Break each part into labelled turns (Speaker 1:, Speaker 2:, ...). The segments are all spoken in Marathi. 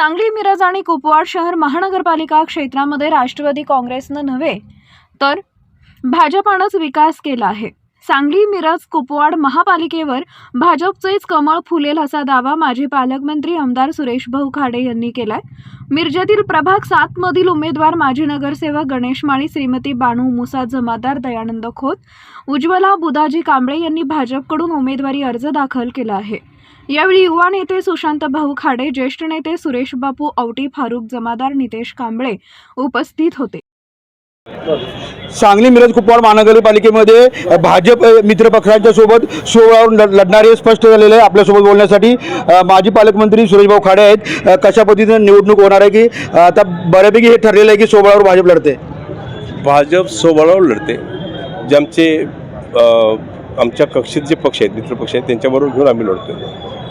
Speaker 1: सांगली मिरज आणि कुपवाड शहर महानगरपालिका क्षेत्रामध्ये राष्ट्रवादी काँग्रेसनं नव्हे तर भाजपानंच विकास केला आहे. सांगली मिरज कुपवाड महापालिकेवर भाजपचेच कमळ फुलेल असा दावा माजी पालकमंत्री आमदार सुरेश भाऊ खाडे यांनी केलाय. मिरजेतील प्रभाग सात मधील उमेदवार माजी नगरसेवक गणेश माळी श्रीमती बाणू मुसा जमादार दयानंद खोत उज्ज्वला बुदाजी कांबळे यांनी भाजपकडून उमेदवारी अर्ज दाखल केला आहे. यावेळी युवा नेते सुशांत भाऊ खाडे ज्येष्ठ नेते सुरेश बापू औटी फारुख जमादार नितेश कांबळे उपस्थित होते.
Speaker 2: सांगली मिरज कुपवाड महानगरपालिकेमध्ये भाजप अ, मित्र पक्षांच्या सोबत सोहळ्यावर लढ- लढणारे स्पष्ट झालेले आहे आपल्यासोबत बोलण्यासाठी. माजी पालकमंत्री सुरेशभाऊ खाडे आहेत. कशा पद्धतीनं निवडणूक होणार आहे की आता बऱ्यापैकी हे ठरलेलं आहे की सोहळ्यावर भाजप लढते?
Speaker 3: भाजप सोहळ्यावर लढते. जे आमचे आमच्या कक्षेत जे पक्ष आहेत मित्र पक्ष आहेत त्यांच्याबरोबर घेऊन आम्ही लढतो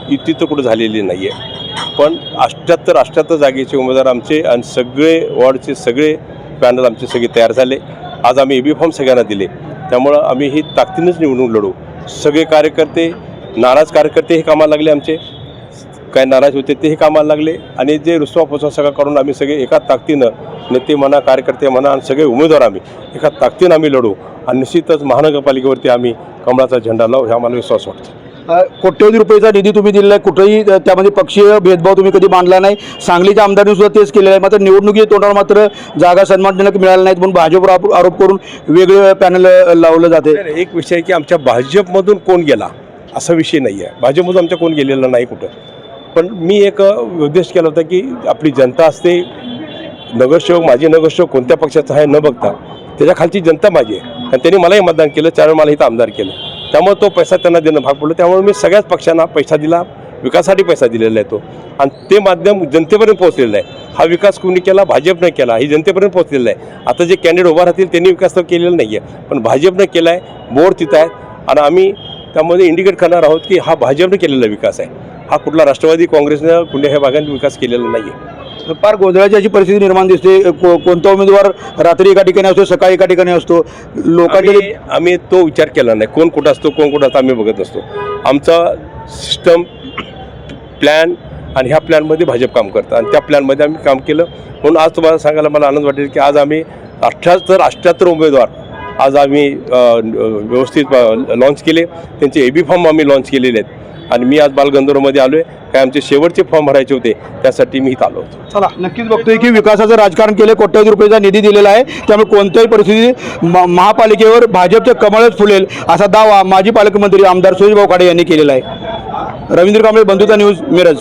Speaker 3: युती तर कुठं झालेली नाही आहे पण अष्ट्याहत्तर अष्ट्याहत्तर जागेचे उमेदवार आमचे आणि सगळे वॉर्डचे सगळे पॅनल आमचे सगळे तयार झाले. आज आम्ही ए बी फॉर्म सगळ्यांना दिले. त्यामुळं आम्ही ही ताकदीनंच निवडणूक लढू. सगळे कार्यकर्ते नाराज कार्यकर्ते हे कामाला लागले आमचे. काय नाराज होते तेही कामाला लागले. आणि जे रुसवा पुसवा सगळा करून आम्ही सगळे एका ताकदीनं नेते म्हणा कार्यकर्ते म्हणा आणि सगळे उमेदवार आम्ही एका ताकदीनं आम्ही लढू. आणि निश्चितच महानगरपालिकेवरती आम्ही कमळाचा झेंडा लावू ह्या मला विश्वास वाटतो.
Speaker 2: कोट्यवधी रुपयेचा निधी तुम्ही दिलेला आहे. कुठेही त्यामध्ये पक्षीय भेदभाव तुम्ही कधी मांडला नाही. सांगलीच्या आमदारांनी सुद्धा तेच केलेलं आहे. मात्र निवडणुकी तोंडावर मात्र जागा सन्मानजनक मिळाल्या नाहीत म्हणून भाजपवर आरोप आरोप करून वेगळे पॅनल लावलं जाते.
Speaker 3: एक विषय आहे की आमच्या भाजपमधून कोण गेला असा विषय नाही आहे. भाजपमधून आमच्या कोण गेलेला नाही कुठं. पण मी एक उद्देश केला होता की आपली जनता असते नगरसेवक माझे नगरसेवक कोणत्या पक्षाचा आहे न बघता त्याच्या खालची जनता माझी आहे. आणि त्यांनी मलाही मतदान केलं चार मला इथं आमदार केलं. त्यामुळे तो पैसा त्यांना देणं भाग पडलं. त्यामुळे मी सगळ्याच पक्षांना पैसा दिला विकासासाठी पैसा दिलेला आहे तो. आणि ते माध्यम जनतेपर्यंत पोहोचलेलं आहे. हा विकास कोणी केला? भाजपनं केला. ही जनतेपर्यंत पोहोचलेला आहे. आता जे कॅन्डिडेट उभा राहतील त्यांनी विकास तर केलेला नाही आहे पण भाजपनं केला आहे मोर तिथं आहे आणि आम्ही त्यामध्ये इंडिकेट करणार आहोत की हा भाजपनं केलेला विकास आहे. हा कुठला राष्ट्रवादी काँग्रेसनं कुठल्या ह्या भागांनी विकास केलेला नाही आहे
Speaker 2: फार गोंधळाची अशी परिस्थिती निर्माण दिसते. को कोणता उमेदवार रात्री एका ठिकाणी असतो सकाळी एका ठिकाणी असतो? लोकांनी
Speaker 3: आम्ही तो विचार केला नाही. कोण कुठं असतो कोण कुठं असतो आम्ही बघत नसतो. आमचा सिस्टम प्लॅन आणि ह्या प्लॅनमध्ये भाजप काम करतं. आणि त्या प्लॅनमध्ये आम्ही काम केलं. म्हणून आज तुम्हाला सांगायला मला आनंद वाटेल की आज आम्ही अठ्ठ्याहत्तर अठ्ठ्याहत्तर उमेदवार आज आम्ही व्यवस्थित लॉन्च केले. त्यांचे ए बी फॉर्म आम्ही लॉन्च केलेले आहेत. आणि मी आज बालगंधर्वमध्ये आलो आहे काय आमचे शेवटचे फॉर्म भरायचे होते त्यासाठी मी इथं आलो होतो.
Speaker 2: चला नक्कीच बघतोय की विकासाचं राजकारण केलं कोट्यावधी रुपयाचा निधी दिलेला आहे. त्यामुळे कोणत्याही परिस्थितीत म- महापालिकेवर भाजपचं कमळच फुलेल असा दावा माजी पालकमंत्री आमदार सुरेशभाऊ खाडे यांनी केलेला आहे. रवींद्र कांबळे बंधुता न्यूज मिरज.